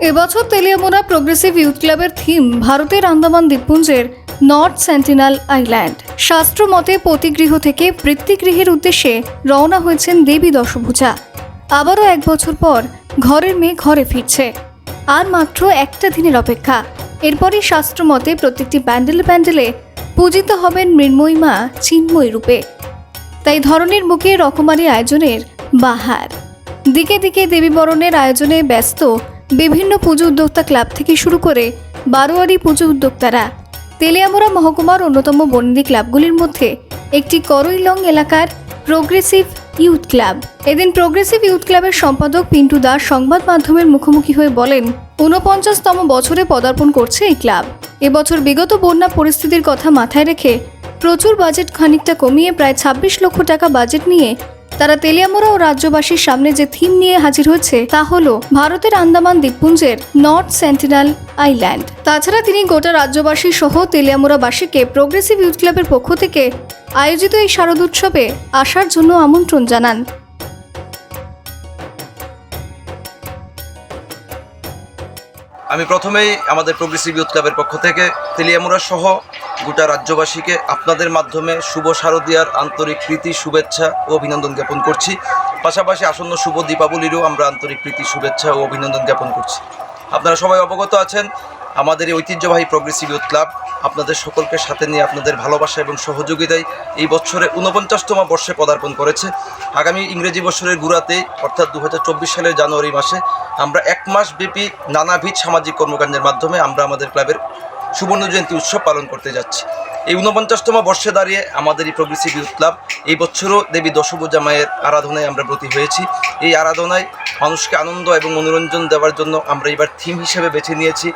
এবছর Teliamura progressive youth ক্লাবের theme ভারতের আন্দামান দ্বীপপুঞ্জের নর্থ সেন্টিনাল আইল্যান্ড শাস্ত্র মতে পতিগৃহ থেকে বৃত্তিগৃহের উদ্দেশ্যে রওনা হয়েছেন দেবী দশভূজা। আবারও এক বছর পর ঘরের মেয়ে ঘরে ফিরছে। আর মাত্র একটা দিনের অপেক্ষা। এরপরই শাস্ত্র মতে প্রত্যেকটি প্যান্ডেলে প্যান্ডেলে পূজিত হবেন মৃন্ময়ী মা চিন্ময় রূপে। তাই ধরনের মুখে রকমারি আয়োজনের বাহার। দিকে দিকে দেবী বরণের আয়োজনে ব্যস্ত বিভিন্ন পুজো উদ্যোক্তা ক্লাব থেকে শুরু করে বারোয়ারি পুজো উদ্যোক্তারা। তেলিয়ামুড়া মহকুমার অন্যতম বন্দি ক্লাবগুলির মধ্যে একটি করইলং এলাকার প্রোগ্রেসিভ ইউথ ক্লাব। এদিন প্রোগ্রেসিভ ইউথ ক্লাবের সম্পাদক পিন্টু দাস সংবাদ মাধ্যমের মুখোমুখি হয়ে বলেন, ঊনপঞ্চাশতম বছরে পদার্পণ করছে এই ক্লাব। এবছর বিগত বন্যা পরিস্থিতির কথা মাথায় রেখে প্রচুর বাজেট খানিকটা কমিয়ে প্রায় ছাব্বিশ লক্ষ টাকা বাজেট নিয়ে তারা তেলিয়ামোড়া ও রাজ্যবাসীর সামনে যে থিম নিয়ে হাজির হয়েছে, তা হল ভারতের আন্দামান দ্বীপপুঞ্জের নর্থ সেন্টিনাল আইল্যান্ড। তাছাড়া তিনি গোটা রাজ্যবাসী সহ তেলিয়ামোড়াবাসীকে প্রোগ্রেসিভ ইউথ ক্লাবের পক্ষ থেকে আয়োজিত এই শারদোৎসবে আসার জন্য আমন্ত্রণ জানান। আমি প্রথমেই আমাদের প্রোগ্রেসিভ ইউথ ক্লাবের পক্ষ থেকে তেলিয়ামুড়া সহ গোটা রাজ্যবাসীকে আপনাদের মাধ্যমে শুভ শারদীয়ার আন্তরিক প্রীতি, শুভেচ্ছা ও অভিনন্দন জ্ঞাপন করছি। পাশাপাশি আসন্ন শুভ দীপাবলিরও আমরা আন্তরিক প্রীতি, শুভেচ্ছা ও অভিনন্দন জ্ঞাপন করছি। আপনারা সবাই অবগত আছেন, আমাদের এই ঐতিহ্যবাহী প্রগ্রেসিভ ইউথ ক্লাব আপনাদের সকলকে সাথে নিয়ে আপনাদের ভালোবাসা এবং সহযোগিতায় এই বছরে ঊনপঞ্চাশতম বর্ষে পদার্পণ করেছে। আগামী ইংরেজি বছরের গুড়াতেই অর্থাৎ দু হাজার চব্বিশ সালের জানুয়ারি মাসে, আমরা এক মাস ব্যাপী নানাবিধ সামাজিক কর্মকাণ্ডের মাধ্যমে আমরা আমাদের ক্লাবের সুবর্ণ জয়ন্তী উৎসব পালন করতে যাচ্ছি। এই ঊনপঞ্চাশতম বর্ষে দাঁড়িয়ে আমাদের এই প্রোগ্রেসিভ ইউথ ক্লাব এই বছরও দেবী দশভূজা মায়ের আরাধনায় আমরা ব্রতী হয়েছি। এই আরাধনায় মানুষকে আনন্দ এবং মনোরঞ্জন দেওয়ার জন্য আমরা এবার থিম হিসেবে বেছে নিয়েছি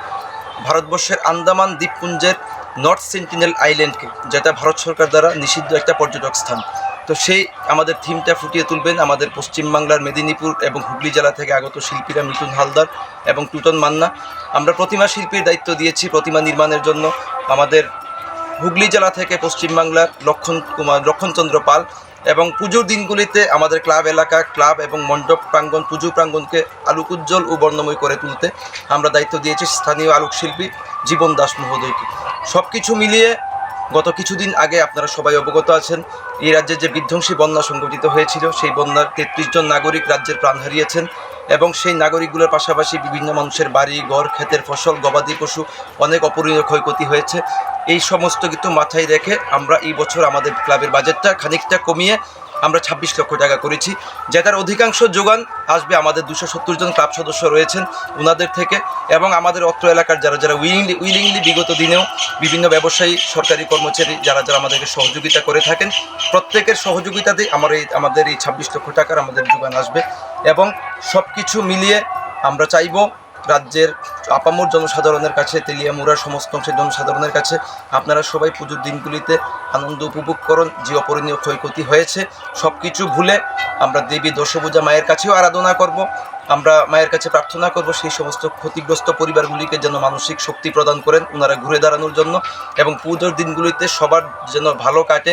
ভারতবর্ষের আন্দামান দ্বীপপুঞ্জের নর্থ সেন্টিনেল আইল্যান্ডকে, যেটা ভারত সরকার দ্বারা নিষিদ্ধ একটা পর্যটক স্থান। তো সেই আমাদের থিমটা ফুটিয়ে তুলবেন আমাদের পশ্চিমবাংলার মেদিনীপুর এবং হুগলি জেলা থেকে আগত শিল্পীরা মিঠুন হালদার এবং টুটন মান্না। আমরা প্রতিমা শিল্পীর দায়িত্ব দিয়েছি প্রতিমা নির্মাণের জন্য। আমাদের হুগলি জেলা থেকে পশ্চিমবাংলার লক্ষণ কুমার, লক্ষণচন্দ্র পাল এবং পুজোর দিনগুলিতে আমাদের ক্লাব এলাকা, ক্লাব এবং মণ্ডপ প্রাঙ্গণ, পুজো প্রাঙ্গণকে আলোক উজ্জ্বল ও বর্ণময় করে তুলতে আমরা দায়িত্ব দিয়েছি স্থানীয় আলোকশিল্পী জীবন দাস মহোদয়কে। সব কিছু মিলিয়ে গত কিছুদিন আগে আপনারা সবাই অবগত আছেন, এই রাজ্যে যে বিধ্বংসী বন্যা সংঘটিত হয়েছিল, সেই বন্যার তেত্রিশ জন নাগরিক রাজ্যের প্রাণ হারিয়েছেন এবং সেই নাগরিকগুলোর পাশাপাশি বিভিন্ন মানুষের বাড়ি, ঘর, ক্ষেতের ফসল, গবাদি পশু অনেক অপরিণীয় ক্ষয়ক্ষতি হয়েছে। এই সমস্ত কিছু মাথায় রেখে আমরা এই বছর আমাদের ক্লাবের বাজেটটা খানিকটা কমিয়ে আমরা ছাব্বিশ লক্ষ টাকা করেছি। যেটার অধিকাংশ যোগান আসবে আমাদের দুশো সত্তর জন ক্লাব সদস্য রয়েছেন ওনাদের থেকে এবং আমাদের অত্র এলাকার যারা যারা উইলিংলি উইলিংলি বিগত দিনেও বিভিন্ন ব্যবসায়ী, সরকারি কর্মচারী যারা যারা আমাদেরকে সহযোগিতা করে থাকেন, প্রত্যেকের সহযোগিতাতেই আমার এই, আমাদের এই ছাব্বিশ লক্ষ টাকার আমাদের যোগান আসবে এবং সব কিছু মিলিয়ে আমরা চাইব রাজ্যের আপামর জনসাধারণের কাছে তেলিয়ামুড়ার সমস্ত অংশের জনসাধারণের কাছে আপনারা সবাই পুজোর দিনগুলিতে আনন্দ উপভোগ করুন, যে অপরিণীয় ক্ষয়ক্ষতি হয়েছে সব কিছু ভুলে আমরা দেবী দশভূজা মায়ের কাছেও আরাধনা করব, আমরা মায়ের কাছে প্রার্থনা করব, সেই সমস্ত ক্ষতিগ্রস্ত পরিবারগুলিকে যেন মানসিক শক্তি প্রদান করেন, ওনারা ঘুরে দাঁড়ানোর জন্য এবং পুজোর দিনগুলিতে সবার যেন ভালো কাটে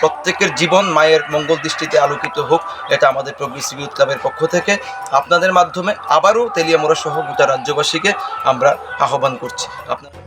প্রত্যেকের জীবন মায়ের মঙ্গল দৃষ্টিতে আলোকিত হোক, এটা আমাদের প্রগ্রেসিভ ইউথ ক্লাবের পক্ষ থেকে। আপনাদের মাধ্যমে আবারও তেলিয়ামোড়া সহ গোটা রাজ্যবাসীকে আমরা আহ্বান করছি। আপনার